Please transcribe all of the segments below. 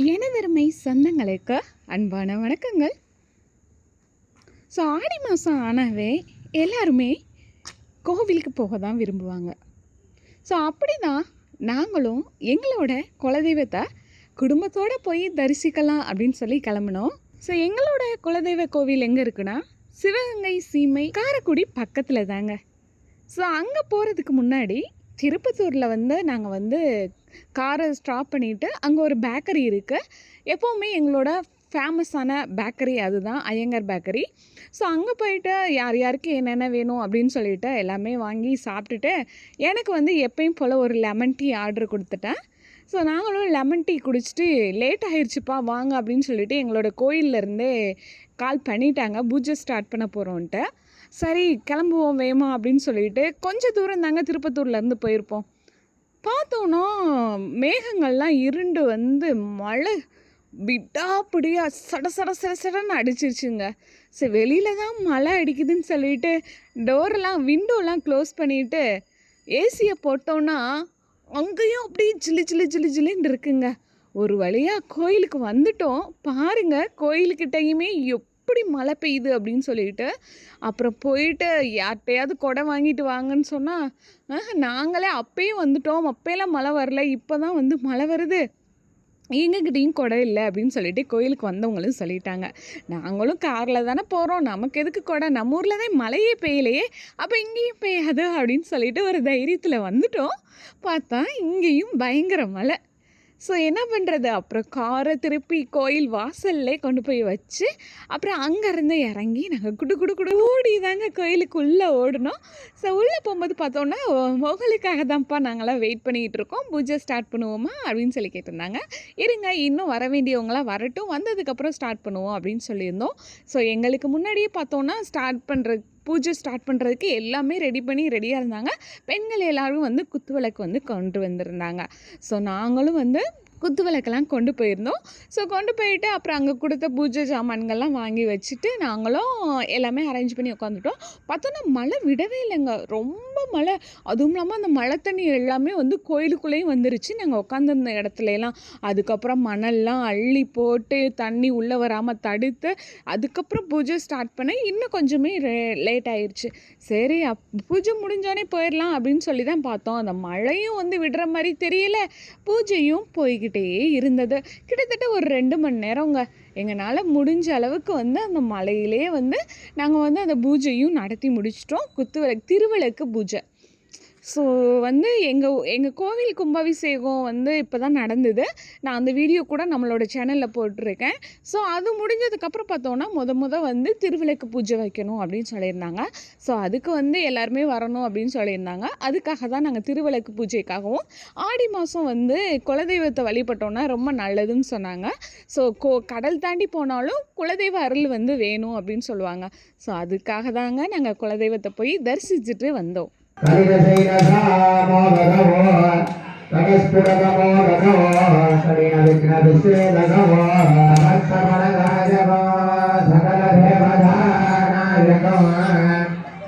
எனதருமை சொந்தங்களுக்கு அன்பான வணக்கங்கள். ஸோ ஆடி மாதம் ஆனாவே எல்லாருமே கோவிலுக்கு போக தான் விரும்புவாங்க. ஸோ அப்படி தான் நாங்களும் எங்களோட குலதெய்வத்தை குடும்பத்தோடு போய் தரிசிக்கலாம் அப்படின்னு சொல்லி கிளம்பினோம். ஸோ எங்களோட குலதெய்வ கோவில் எங்கே இருக்குன்னா சிவகங்கை சீமை காரைக்குடி பக்கத்தில் தாங்க. ஸோ அங்கே போகிறதுக்கு முன்னாடி திருப்பத்தூரில் வந்து நாங்கள் வந்து காரை ஸ்டாப் பண்ணிவிட்டு அங்கே ஒரு பேக்கரி இருக்குது எப்போவுமே எங்களோட ஃபேமஸான பேக்கரி அதுதான் ஐயங்கார் பேக்கரி ஸோ அங்கே போயிட்டு யார் யாருக்கு என்னென்ன வேணும் அப்படின்னு சொல்லிட்டு எல்லாமே வாங்கி சாப்பிட்டுட்டு எனக்கு வந்து எப்பயும் போல் ஒரு லெமன் டீ ஆர்டர் கொடுத்துட்டேன். ஸோ நாங்களும் லெமன் டீ குடிச்சிட்டு லேட் ஆகிடுச்சுப்பா வாங்க அப்படின்னு சொல்லிட்டு எங்களோட கோயில்லேருந்தே கால் பண்ணிட்டாங்க. பூஜை ஸ்டார்ட் பண்ண போகிறோன்ட்டு சரி கிளம்புவோம் வேமா அப்படின்னு சொல்லிட்டு கொஞ்சம் தூரம் தாங்க திருப்பத்தூர்லேருந்து போயிருப்போம். பார்த்தோன்னா மேகங்கள்லாம் இருண்டு வந்து மழை விடாப்பிடியா சட சட சட சடன்னு அடிச்சிருச்சுங்க. சரி வெளியில் தான் மழை அடிக்குதுன்னு சொல்லிட்டு டோரெலாம் விண்டோலாம் க்ளோஸ் பண்ணிவிட்டு ஏசியை போட்டோன்னா அங்கேயும் அப்படியே ஜில்லு ஜில்லு ஜில்லு ஜில்லுன்னு இருக்குங்க. ஒரு வழியாக கோயிலுக்கு வந்துட்டோம். பாருங்கள் கோயிலுக்கிட்டையுமே எப்படி மழை பெய்யுது அப்படின்னு சொல்லிட்டு அப்புறம் போயிட்டு யார்கிட்டையாவது கொடை வாங்கிட்டு வாங்கன்னு சொன்னால் நாங்களே அப்பயும் வந்துட்டோம். அப்போயெல்லாம் மழை வரல. இப்போ தான் வந்து மழை வருது. எங்ககிட்டயும் கொடை இல்லை. அப்படின்னு சொல்லிட்டு கோயிலுக்கு வந்தவங்களும் சொல்லிட்டாங்க. நாங்களும் காரில் தானே போகிறோம் நமக்கு எதுக்கு கொடை? நம்ம ஊரில் தான் மழையே பெய்யலையே. அப்போ இங்கேயும் பெய்யாது. அப்படின்னு சொல்லிட்டு ஒரு தைரியத்தில் வந்துட்டோம். பார்த்தா இங்கேயும் பயங்கர மழை. ஸோ என்ன பண்ணுறது அப்புறம் காரை திருப்பி கோயில் வாசல்லே கொண்டு போய் வச்சு அப்புறம் அங்கேருந்து இறங்கி நாங்கள் குடு குடு குடு ஓடி தாங்க கோயிலுக்குள்ளே ஓடினோம். ஸோ உள்ளே போகும்போது பார்த்தோன்னா உங்களுக்காக தான்ப்பா நாங்களாம் வெயிட் பண்ணிகிட்டு இருக்கோம். பூஜை ஸ்டார்ட் பண்ணுவோமா அப்படின்னு சொல்லி கேட்டிருந்தாங்க. இருங்க இன்னும் வர வேண்டியவங்களாம் வரட்டும். வந்ததுக்கப்புறம் ஸ்டார்ட் பண்ணுவோம் அப்படின்னு சொல்லியிருந்தோம். ஸோ எங்களுக்கு முன்னாடியே பார்த்தோன்னா ஸ்டார்ட் பண்ணுற பூஜை ஸ்டார்ட் பண்ணுறதுக்கு எல்லாமே ரெடி பண்ணி ரெடியாக இருந்தாங்க. பெண்கள் எல்லோரும் வந்து குத்து விளக்கு வந்து கொண்டு வந்திருந்தாங்க. ஸோ நாங்களும் வந்து குத்து விளக்கெல்லாம் கொண்டு போயிருந்தோம். ஸோ கொண்டு போயிட்டு அப்புறம் அங்கே கொடுத்த பூஜை சாமான்கள்லாம் வாங்கி வச்சுட்டு நாங்களும் எல்லாமே அரேஞ்ச் பண்ணி உட்காந்துட்டோம் பார்த்தோன்னா மழை விடவே இல்லைங்க. ரொம்ப மழை. அதுவும் இல்லாமல் அந்த மழை தண்ணி எல்லாமே வந்து கோயிலுக்குள்ளேயும் வந்துருச்சு. நாங்கள் உட்காந்துருந்த இடத்துலலாம் அதுக்கப்புறம் மணல்லாம் அள்ளி போட்டு தண்ணி உள்ளே வராமல் தடுத்து அதுக்கப்புறம் பூஜை ஸ்டார்ட் பண்ண இன்னும் கொஞ்சமே லேட் ஆயிடுச்சு சரி அப் பூஜை முடிஞ்சோடனே போயிடலாம் அப்படின்னு சொல்லி தான் பார்த்தோம். அந்த மழையும் வந்து விடுற மாதிரி தெரியல. பூஜையும் போய்கிட்டு இருந்தது. கிட்டத்தட்ட ஒரு ரெண்டு மணி நேரங்க. எங்களால் முடிஞ்ச அளவுக்கு வந்து அந்த மலையிலே வந்து நாங்கள் வந்து அந்த பூஜையும் நடத்தி முடிச்சிட்டோம். குத்துவிளக்கு திருவிளக்கு பூஜை. ஸோ வந்து எங்கள் எங்கள் கோவில் கும்பாபிஷேகம் வந்து இப்போ தான் நடந்தது. நான் அந்த வீடியோ கூட நம்மளோட சேனலில் போட்டிருக்கேன். ஸோ அது முடிஞ்சதுக்கப்புறம் பார்த்தோன்னா முத முத வந்து திருவிளக்கு பூஜை வைக்கணும் அப்படின்னு சொல்லியிருந்தாங்க. ஸோ அதுக்கு வந்து எல்லாருமே வரணும் அப்படின்னு சொல்லியிருந்தாங்க. அதுக்காக தான் நாங்கள் திருவிளக்கு பூஜைக்காகவும் ஆடி மாதம் வந்து குலதெய்வத்தை வழிபட்டோன்னா ரொம்ப நல்லதுன்னு சொன்னாங்க. ஸோ கோ கடல் தாண்டி போனாலும் குலதெய்வ அருள் வந்து வேணும் அப்படின்னு சொல்லுவாங்க. ஸோ அதுக்காக தாங்க நாங்கள் குலதெய்வத்தை போய் தரிசிச்சுட்டு வந்தோம். హరిదశైన సామోదగవో రమస్ఫురగమోదగవో సడిన విఘ్న విశ్వేదగవో సమస్తమనగాజవో సకల దేవధానాయకో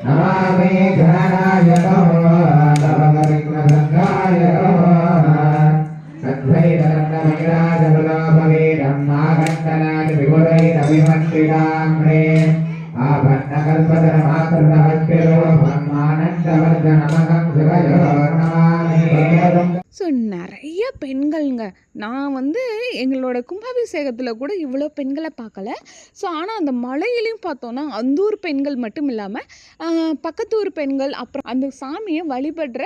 నమామి ఘనాయకో கும்பாபிஷேகத்தில் கூட இவ்வளோ பெண்களை பார்க்கல. ஸோ ஆனால் அந்த மலையிலையும் பார்த்தோன்னா அந்த ஊர் பெண்கள் மட்டும் இல்லாமல் பக்கத்து ஊர் பெண்கள் அப்புறம் அந்த சாமியை வழிபடுற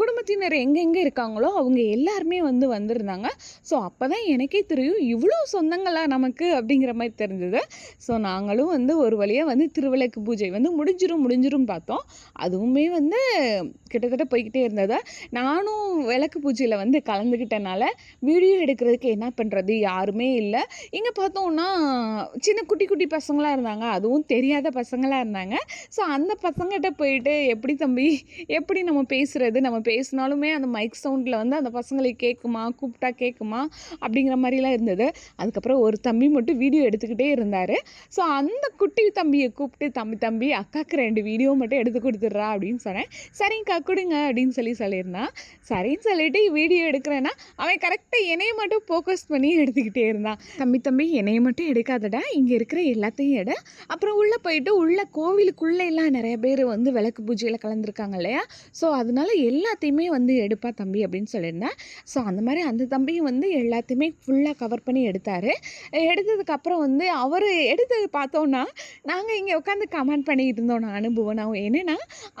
குடும்பத்தினர் எங்கெங்கே இருக்காங்களோ அவங்க எல்லாருமே வந்து வந்திருந்தாங்க. ஸோ அப்போ தான் எனக்கே தெரியும் இவ்வளோ சொந்தங்களா நமக்கு அப்படிங்கிற மாதிரி தெரிஞ்சது. ஸோ நாங்களும் வந்து ஒரு வழியாக வந்து திருவிளக்கு பூஜை வந்து முடிஞ்சிரும் முடிஞ்சிரும் பார்த்தோம். அதுவுமே வந்து கிட்டத்தட்ட போய்கிட்டே இருந்ததை. நானும் விளக்கு பூஜையில் வந்து கலந்துக்கிட்டனால வீடியோ எடுக்கிறதுக்கு என்ன பண்ணுறது யாருமே இல்லை. இங்கே பார்த்தோம்னா சின்ன குட்டி குட்டி பசங்களாக இருந்தாங்க. அதுவும் தெரியாத பசங்களாக இருந்தாங்க. ஸோ அந்த பசங்ககிட்ட போயிட்டு எப்படி தம்பி? எப்படி நம்ம பேசுகிறது நம்ம பேசினாலுமே அந்த மைக் சவுண்டில் வந்து அந்த பசங்களுக்கு கேட்குமா கூப்பிட்டா கேட்குமா அப்படிங்கிற மாதிரிலாம் இருந்தது. அதுக்கப்புறம் ஒரு தம்பி மட்டும் வீடியோ எடுத்துக்கிட்டே இருந்தார். ஸோ அந்த குட்டி தம்பியை கூப்பிட்டு தம்பி தம்பி அக்காவுக்கு ரெண்டு வீடியோ மட்டும் எடுத்து கொடுத்துட்றா அப்படின்னு சொன்னேன். சரிங்கக்கா கொடுங்க அப்படின்னு சொல்லி சொல்லியிருந்தான். சரின்னு சொல்லிட்டு வீடியோ எடுக்கிறேன்னா அவன் கரெக்டாக என்னைய மட்டும் ஃபோக்கஸ் பண்ணி எடுத்துக்கிட்டே இருந்தான். தம்பி தம்பி என்னைய மட்டும் எடுக்காதடா. இங்கே இருக்கிற எல்லாத்தையும் எடு. அப்புறம் உள்ளே போயிட்டு உள்ள கோவிலுக்குள்ளே எல்லாம் நிறைய பேர் வந்து விளக்கு பூஜையில் கலந்துருக்காங்க இல்லையா? ஸோ அதனால எல்லாத்தையுமே வந்து எடுப்பா தம்பி அப்படின்னு சொல்லியிருந்தேன். ஸோ அந்த மாதிரி அந்த தம்பியும் வந்து எல்லாத்தையுமே ஃபுல்லாக கவர் பண்ணி எடுத்தார். எடுத்ததுக்கப்புறம் வந்து அவர் எடுத்தது பார்த்தோன்னா நாங்கள் இங்கே உட்காந்து கமெண்ட் பண்ணிக்கிட்டு இருந்தோம். நான் அனுபவம் நான் என்னென்னா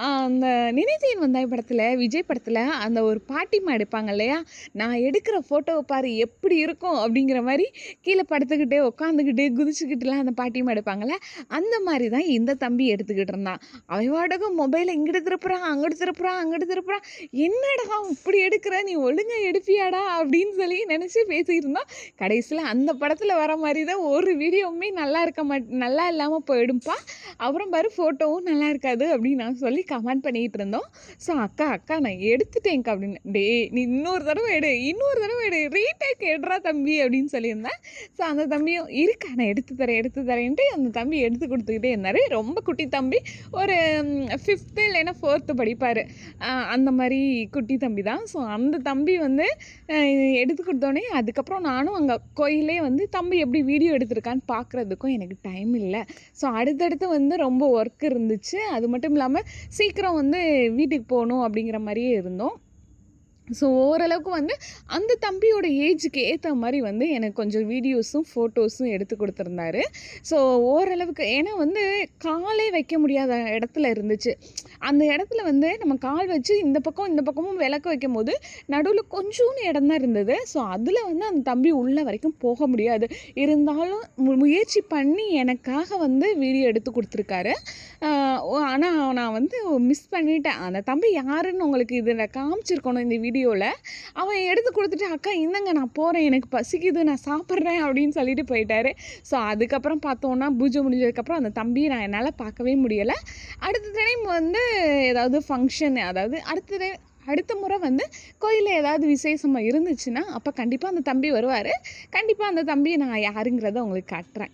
அந்த நினைத்தேன் வந்தாய் படத்தில் விஜய் படத்தில் அந்த ஒரு பாட்டிமா எடுப்பாங்க இல்லையா? நான் எடுக்கிற ஃபோட்டோவை பாரு எப்படி இருக்கும்? அப்படிங்கிற மாதிரி கீழே படுத்துக்கிட்டே உட்காந்துக்கிட்டு குதிச்சுக்கிட்டுலாம் அந்த பாட்டிமா எடுப்பாங்கள்ல அந்த மாதிரி தான் இந்த தம்பி எடுத்துக்கிட்டு இருந்தான். அவன் வாடகம் மொபைலை இங்கிட்டு திருப்புறான் அங்கிட்டு திருப்புறான் அங்கிட்டு திருப்புறான் என்னடா இப்படி எடுக்கிற? நீ ஒழுங்காக எடுப்பியாடா? அப்படின்னு சொல்லி நினச்சி பேசிக்கிட்டு இருந்தான் கடைசியில் அந்த படத்தில் வர மாதிரி தான் ஒரு வீடியோவுமே நல்லா இருக்க மாட் நல்லா இல்லாமல் போயிடும்ப்பா அப்புறம் பாரு ஃபோட்டோவும் நல்லா இருக்காது அப்படின்னு நான் சொல்லி கமெண்ட் பண்ணிகிட்டு இருந்தோம். ஸோ அக்கா அக்கா நான் எடுத்துட்டேன்க்கா அப்படின்னு. டேய் நீ இன்னொரு தடவை எடு இன்னொரு தடவை எடு ரீடேக் எடுறா தம்பி அப்படின்னு சொல்லியிருந்தேன். ஸோ அந்த தம்பியும் இருக்கா நான் எடுத்து தரேன் எடுத்து தரேன்ட்டு அந்த தம்பி எடுத்து கொடுத்துக்கிட்டே இருந்தார். ரொம்ப குட்டி தம்பி. ஒரு ஃபிஃப்த்து இல்லைன்னா ஃபோர்த்து படிப்பார். அந்த மாதிரி குட்டி தம்பி தான். ஸோ அந்த தம்பி வந்து எடுத்து கொடுத்தோடனே அதுக்கப்புறம் நானும் அங்கே கோயிலே வந்து தம்பி எப்படி வீடியோ எடுத்திருக்கான்னு பார்க்குறதுக்கும் எனக்கு டைம் இல்லை. ஸோ அடுத்தடுத்து வந்து ரொம்ப ஒர்க் இருந்துச்சு. அது மட்டும் இல்லாமல் சீக்கிரம் வந்து வீட்டுக்கு போகணும் அப்படிங்கிற மாதிரியே இருந்தோம். ஸோ ஓரளவுக்கு வந்து அந்த தம்பியோட ஏஜுக்கு ஏற்ற மாதிரி வந்து எனக்கு கொஞ்சம் வீடியோஸும் ஃபோட்டோஸும் எடுத்து கொடுத்துருந்தாரு. ஸோ ஓரளவுக்கு ஏன்னா வந்து காலே வைக்க முடியாத இடத்துல இருந்துச்சு. அந்த இடத்துல வந்து நம்ம கால் வச்சு இந்த பக்கம் இந்த பக்கமும் விளக்கு வைக்கும் போது நடுவில் கொஞ்சோன்னு இடம் தான் இருந்தது. ஸோ அதில் வந்து அந்த தம்பி உள்ள வரைக்கும் போக முடியாது. இருந்தாலும் மு- முயற்சி பண்ணி எனக்காக வந்து வீடியோ எடுத்து கொடுத்துருக்காரு. ஆனால் நான் வந்து மிஸ் பண்ணிட்டேன். அந்த தம்பி யாருன்னு உங்களுக்கு இதில் காமிச்சிருக்கணும் இந்த வீடியோ வீடியோவில் அவன் எடுத்து கொடுத்துட்டு அக்கா இந்தங்க நான் போகிறேன் எனக்கு பசிக்குது. நான் சாப்பிட்றேன். அப்படின்னு சொல்லிட்டு போயிட்டாரு. ஸோ அதுக்கப்புறம் பார்த்தோன்னா பூஜை முடிஞ்சதுக்கப்புறம் அந்த தம்பியை நான் என்னால் பார்க்கவே முடியலை. அடுத்த டைம் வந்து ஏதாவது ஃபங்க்ஷன் அதாவது அடுத்த அடுத்த முறை வந்து கோயிலில் ஏதாவது விசேஷமாக இருந்துச்சுன்னா அப்போ கண்டிப்பாக அந்த தம்பி வருவார். கண்டிப்பாக அந்த தம்பியை நான் யாருங்கிறத உங்களுக்கு காட்டுறேன்.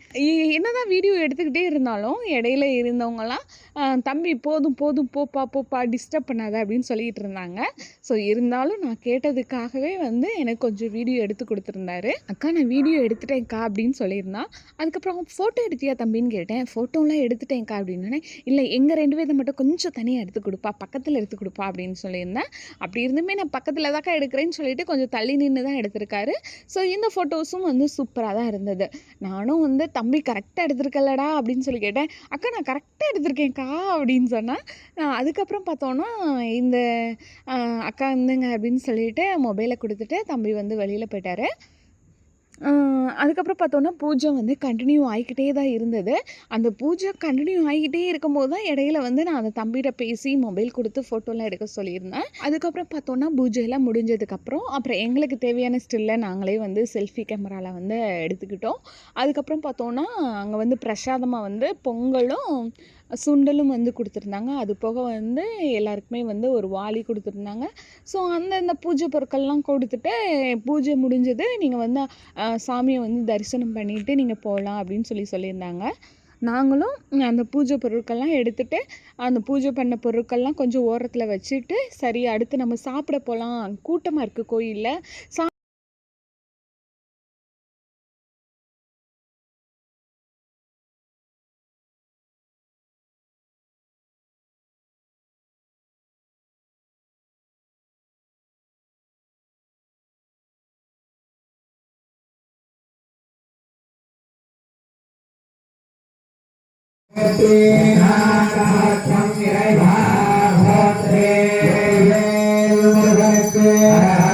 என்ன என்னதான் வீடியோ எடுத்துக்கிட்டே இருந்தாலும் இடையில இருந்தவங்களாம் தம்பி போதும் போதும் போப்பா போப்பா டிஸ்டர்ப் பண்ணாத அப்படின்னு சொல்லிட்டு இருந்தாங்க. ஸோ இருந்தாலும் நான் கேட்டதுக்காகவே வந்து எனக்கு கொஞ்சம் வீடியோ எடுத்து கொடுத்துருந்தாரு. அக்கா நான் வீடியோ எடுத்துட்டேன்க்கா அப்படின்னு சொல்லியிருந்தான் அதுக்கப்புறம் ஃபோட்டோ எடுத்தியா தம்பின்னு கேட்டேன். ஃபோட்டோலாம் எடுத்துட்டேன்க்கா அப்படின்னு இல்லை எங்கள் ரெண்டு பேர்த்த மட்டும் கொஞ்சம் தனியாக எடுத்து கொடுப்பா பக்கத்தில் எடுத்து கொடுப்பா அப்படின்னு சொல்லியிருந்தேன் அப்படி இருந்துமே நான் பக்கத்தில் தாக்கா எடுக்கிறேன்னு சொல்லிட்டு கொஞ்சம் தள்ளி நின்று தான் எடுத்திருக்காரு. ஸோ இந்த ஃபோட்டோஸும் வந்து சூப்பராக தான் இருந்தது. நானும் வந்து தம்பி கரெக்டாக எடுத்திருக்கலடா அப்படின்னு சொல்லி கேட்டேன். அக்கா நான் கரெக்டாக எடுத்திருக்கேன்க்கா அப்படின்னு சொன்னால் அதுக்கப்புறம் பார்த்தோன்னா இந்த அக்கா இருந்துங்க அப்படின்னு சொல்லிட்டு மொபைலை கொடுத்துட்டு தம்பி வந்து வெளியில் போயிட்டாரு. அதுக்கப்புறம் பார்த்தோன்னா பூஜை வந்து கண்டினியூ ஆகிக்கிட்டே தான் இருந்தது. அந்த பூஜை கண்டினியூ ஆகிக்கிட்டே இருக்கும்போது தான் இடையில வந்து நான் அந்த தம்பிகிட்ட பேசி மொபைல் கொடுத்து ஃபோட்டோலாம் எடுக்க சொல்லியிருந்தேன். அதுக்கப்புறம் பார்த்தோன்னா பூஜையெல்லாம் முடிஞ்சதுக்கப்புறம் அப்புறம் எங்களுக்கு தேவையான ஸ்டில்லை நாங்களே வந்து செல்ஃபி கேமராவில் வந்து எடுத்துக்கிட்டோம். அதுக்கப்புறம் பார்த்தோன்னா அங்கே வந்து பிரசாதமாக வந்து பொங்கலும் சுண்டலும் வந்து கொடுத்துருந்தாங்க. அது போக வந்து எல்லாருக்குமே வந்து ஒரு வாளி கொடுத்துருந்தாங்க. ஸோ அந்தந்த பூஜை பொருட்கள்லாம் கொடுத்துட்டு பூஜை முடிஞ்சது நீங்கள் வந்து சாமியை வந்து தரிசனம் பண்ணிவிட்டு நீங்கள் போகலாம் அப்படின்னு சொல்லி சொல்லியிருந்தாங்க. நாங்களும் அந்த பூஜை பொருட்கள்லாம் எடுத்துகிட்டு அந்த பூஜை பண்ண பொருட்கள்லாம் கொஞ்சம் ஓரத்தில் வச்சுட்டு சரி அடுத்து நம்ம சாப்பிட போகலாம் கூட்டமாக இருக்குது கோயிலில். சா Yeah.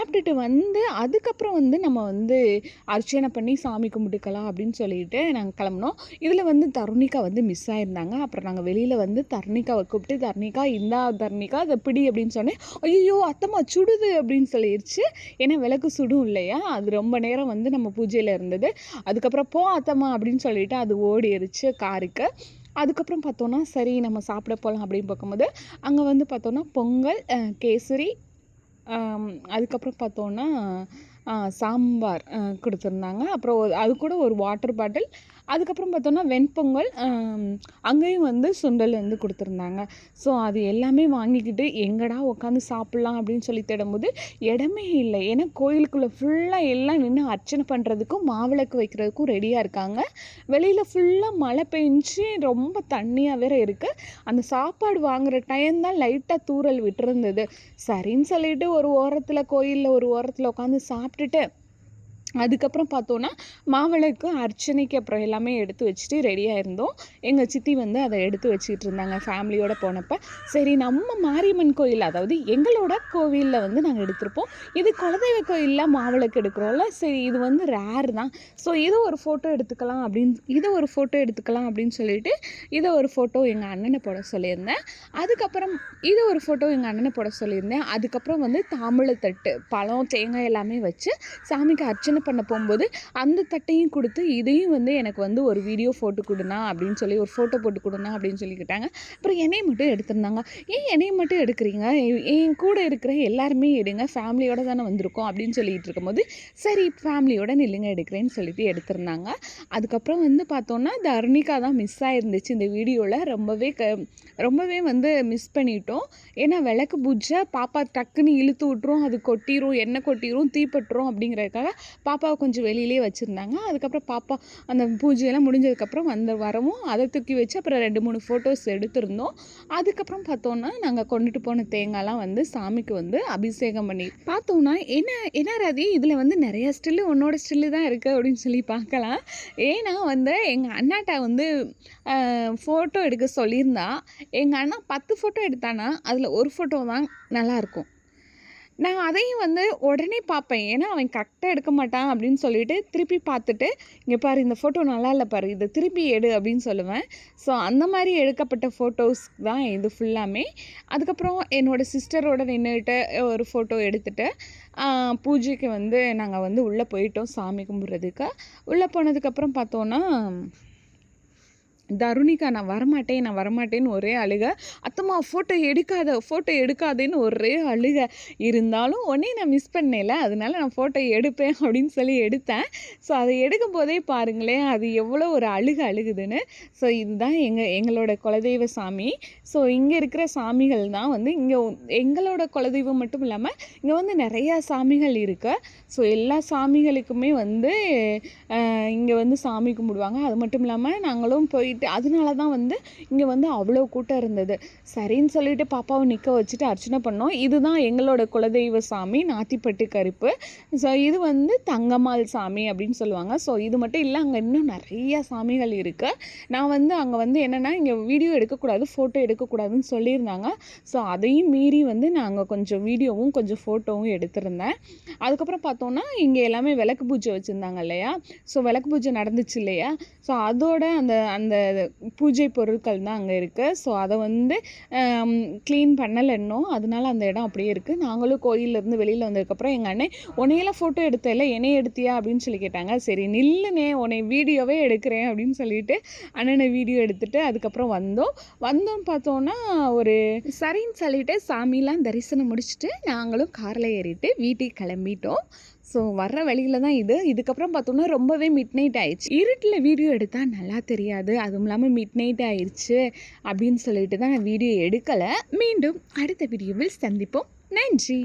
சாப்பிட்டுட்டு வந்து அதுக்கப்புறம் வந்து நம்ம வந்து அர்ச்சனை பண்ணி சாமி கும்பிட்டுக்கலாம் அப்படின்னு சொல்லிட்டு நாங்கள் கிளம்புனோம். இதில் வந்து தருணிகா வந்து மிஸ் ஆகிருந்தாங்க அப்புறம் நாங்கள் வெளியில் வந்து தருணிகாவை கூப்பிட்டு தருணிகா இந்தா தருணிகா அதை பிடி அப்படின்னு சொன்னேன். ஐயோ அத்தம்மா சுடுது அப்படின்னு சொல்லிடுச்சு ஏன்னா விளக்கு சுடும் இல்லையா? அது ரொம்ப நேரம் வந்து நம்ம பூஜையில் இருந்தது. அதுக்கப்புறம் போ அத்தம்மா அப்படின்னு சொல்லிட்டு அது ஓடிடுச்சு காருக்கு. அதுக்கப்புறம் பார்த்தோன்னா சரி நம்ம சாப்பிட போகலாம் அப்படின்னு பார்க்கும்போது அங்கே வந்து பார்த்தோன்னா பொங்கல் கேசரி அதுக்கப்புறம் பார்த்தோன்னா சாம்பார் கொடுத்துருந்தாங்க. அப்புறம் அது கூட ஒரு வாட்டர் பாட்டில் அதுக்கப்புறம் பார்த்தோன்னா வெண்பொங்கல் அங்கேயும் வந்து சுண்டல் வந்து கொடுத்துருந்தாங்க. ஸோ அது எல்லாமே வாங்கிக்கிட்டு எங்கடா உட்காந்து சாப்பிட்லாம் அப்படின்னு சொல்லி தேடும்போது இடமே இல்லை. ஏன்னா கோயிலுக்குள்ளே ஃபுல்லாக எல்லாம் நின்று அர்ச்சனை பண்ணுறதுக்கும் மாவிளக்கு வைக்கிறதுக்கும் ரெடியாக இருக்காங்க. வெளியில் ஃபுல்லாக மழை பெஞ்சு ரொம்ப தண்ணியாக வேற இருக்குது அந்த சாப்பாடு வாங்குகிற டைம் தான் லைட்டாக தூறல் விட்டுருந்தது. சரின்னு சொல்லிட்டு ஒரு ஓரத்தில் கோயிலில் ஒரு ஓரத்தில் உட்காந்து சாப்பிட்டுட்டு அதுக்கப்புறம் பார்த்தோன்னா மாவிளக்கு அர்ச்சனைக்கு அப்புறம் எல்லாமே எடுத்து வச்சுட்டு ரெடியாக இருந்தோம். எங்கள் சித்தி வந்து அதை எடுத்து வச்சுக்கிட்டு இருந்தாங்க ஃபேமிலியோடு போனப்போ. சரி நம்ம மாரியம்மன் கோயில் அதாவது எங்களோட கோவிலில் வந்து நாங்கள் எடுத்திருப்போம். இது குலதெய்வ கோயிலில் மாவிளக்கு எடுக்கிறோம்ல. சரி இது வந்து ரேர் தான். ஸோ இதை ஒரு ஃபோட்டோ எடுத்துக்கலாம் அப்படின்னு இதை ஒரு ஃபோட்டோ எடுத்துக்கலாம் அப்படின்னு சொல்லிட்டு இதை ஒரு ஃபோட்டோ எங்கள் அண்ணனை போட சொல்லியிருந்தேன். அதுக்கப்புறம் இதை ஒரு ஃபோட்டோ எங்கள் அண்ணனை போட சொல்லியிருந்தேன். அதுக்கப்புறம் வந்து தாம்பூலத்தட்டு பழம் தேங்காய் எல்லாமே வச்சு சாமிக்கு அர்ச்சனை பண்ண போகும்போது அந்த தட்டையும் கொடுத்து இதையும் வந்து எனக்கு வந்து ஒரு வீடியோ ஃபோட்டோ கொடுனா அப்படின்னு சொல்லி ஒரு ஃபோட்டோ போட்டு கொடுண்ணா அப்படின்னு சொல்லிக்கிட்டாங்க அப்புறம் என்னையை மட்டும் எடுத்திருந்தாங்க. ஏன் என்னையை மட்டும் எடுக்கிறீங்க? எ- என் கூட இருக்கிற எல்லாருமே எடுங்க. ஃபேமிலியோடு தானே வந்திருக்கோம் அப்படின்னு சொல்லிட்டு இருக்கும்போது சரி ஃபேமிலியோட நில்லுங்க எடுக்கிறேன்னு சொல்லிட்டு எடுத்திருந்தாங்க. அதுக்கப்புறம் வந்து பார்த்தோன்னா தர்ணிகா தான் மிஸ் ஆகிருந்துச்சு இந்த வீடியோவில் ரொம்பவே க ரொம்பவே வந்து மிஸ் பண்ணிட்டோம். ஏன்னா விளக்கு பூஜை பாப்பா டக்குன்னு இழுத்து விட்ரும் அது கொட்டிரும் எண்ணெய் கொட்டிரும் தீப்பட்டுரும் அப்படிங்கிறதுக்காக பாப்பாவை கொஞ்சம் வெளியிலே வச்சுருந்தாங்க. அதுக்கப்புறம் பாப்பா அந்த பூஜையெல்லாம் முடிஞ்சதுக்கப்புறம் வந்து வரவும் அதை தூக்கி வச்சு அப்புறம் ரெண்டு மூணு ஃபோட்டோஸ் எடுத்திருந்தோம். அதுக்கப்புறம் பார்த்தோன்னா நாங்கள் கொண்டுட்டு போன தேங்காய்லாம் வந்து சாமிக்கு வந்து அபிஷேகம் பண்ணி பார்த்தோன்னா என்ன என்ன ராதி இதில் வந்து நிறையா ஸ்டில்லு உன்னோட ஸ்டில்லு தான் இருக்குது அப்படின்னு சொல்லி பார்க்கலாம். ஏன்னா வந்து எங்கள் அண்ணாட்ட வந்து ஃபோட்டோ எடுக்க சொல்லியிருந்தா. எங்கள் அண்ணா பத்து ஃபோட்டோ எடுத்தானா அதில் ஒரு ஃபோட்டோ தான் நல்லாயிருக்கும் நான் அதையும் வந்து உடனே பார்ப்பேன். ஏன்னா அவன் கரெக்டாக எடுக்க மாட்டான் அப்படின்னு சொல்லிட்டு திருப்பி பார்த்துட்டு இங்கே பாரு இந்த ஃபோட்டோ நல்லா இல்லை பாரு இதை திருப்பி எடு அப்படின்னு சொல்லுவேன். ஸோ அந்த மாதிரி எடுக்கப்பட்ட ஃபோட்டோஸ் தான் இது ஃபுல்லாமே அதுக்கப்புறம் என்னோடய சிஸ்டரோட நின்றுட்டு ஒரு ஃபோட்டோ எடுத்துகிட்டு பூஜைக்கு வந்து நாங்கள் வந்து உள்ளே போயிட்டோம் சாமி கும்பிட்றதுக்கு. உள்ளே போனதுக்கப்புறம் பார்த்தோன்னா தருணிகா நான் வரமாட்டேன் நான் வரமாட்டேன்னு ஒரே அழுக. அத்தம்மா ஃபோட்டோ எடுக்காத ஃபோட்டோ எடுக்காதேன்னு ஒரே அழுக. இருந்தாலும் உடனே நான் மிஸ் பண்ணல அதனால நான் ஃபோட்டோ எடுப்பேன் அப்படின்னு சொல்லி எடுத்தேன். ஸோ அதை எடுக்கும் போதே பாருங்களேன் அது எவ்வளோ ஒரு அழுக அழுகுதுன்னு. ஸோ இதுதான் எங்கள் எங்களோட குலதெய்வ சாமி. ஸோ இங்கே இருக்கிற சாமிகள் தான் வந்து இங்கே எங்களோட குலதெய்வம் மட்டும் இல்லாமல் இங்கே வந்து நிறையா சாமிகள் இருக்கு. ஸோ எல்லா சாமிகளுக்குமே வந்து இங்கே வந்து சாமி கும்பிடுவாங்க. அது மட்டும் இல்லாமல் நாங்களும் போயிட்டு அதனால தான் வந்து இங்கே வந்து அவ்வளோ கூட்டம் இருந்தது. சரின்னு சொல்லிட்டு பாப்பாவை நிற்க வச்சுட்டு அர்ச்சனை பண்ணோம். இதுதான் எங்களோட குலதெய்வ சாமி நாத்திப்பட்டு கருப்பு. ஸோ இது வந்து தங்கம்மாள் சாமி அப்படின்னு சொல்லுவாங்க. ஸோ இது மட்டும் இல்லை அங்கே இன்னும் நிறைய சாமிகள் இருக்குது நான் வந்து அங்கே வந்து என்னென்னா இங்கே வீடியோ எடுக்கக்கூடாது ஃபோட்டோ எடுக்கக்கூடாதுன்னு சொல்லியிருந்தாங்க. ஸோ அதையும் மீறி வந்து நாங்கள் கொஞ்சம் வீடியோவும் கொஞ்சம் ஃபோட்டோவும் எடுத்திருந்தேன். அதுக்கப்புறம் பார்த்தோன்னா இங்கே எல்லாமே விளக்கு பூஜை வச்சுருந்தாங்க இல்லையா? ஸோ விளக்கு பூஜை நடந்துச்சு இல்லையா? ஸோ அதோட அந்த அந்த பூஜை பொருட்கள் தான் அங்கே இருக்குது ஸோ அதை வந்து க்ளீன் பண்ணலை இன்னும் அதனால அந்த இடம் அப்படியே இருக்குது நாங்களும் கோயிலேருந்து வெளியில் வந்ததுக்கப்புறம் எங்கள் அண்ணன் உன்னையெல்லாம் ஃபோட்டோ எடுத்தல என்னைய எடுத்தியா? அப்படின்னு சொல்லி கேட்டாங்க. சரி நில்லுனே உன்னை வீடியோவே எடுக்கிறேன் அப்படின்னு சொல்லிட்டு அண்ணனை வீடியோ எடுத்துகிட்டு அதுக்கப்புறம் வந்தோம். வந்தோம் பார்த்தோன்னா ஒரு சரின்னு சொல்லிட்டு சாமிலாம் தரிசனம் முடிச்சுட்டு நாங்களும் காரில் ஏறிட்டு வீட்டுக்கு கிளம்பிட்டோம். ஸோ வர்ற வழியில தான் இது. இதுக்கப்புறம் பார்த்தோம்னா ரொம்பவே மிட் நைட் ஆயிடுச்சு. இருட்டில் வீடியோ எடுத்தால் நல்லா தெரியாது. அதுவும் இல்லாமல் மிட் நைட் ஆயிடுச்சு அப்படின்னு சொல்லிட்டு தான் நான் வீடியோ எடுக்கலை. மீண்டும் அடுத்த வீடியோவில் சந்திப்போம். நன்றி.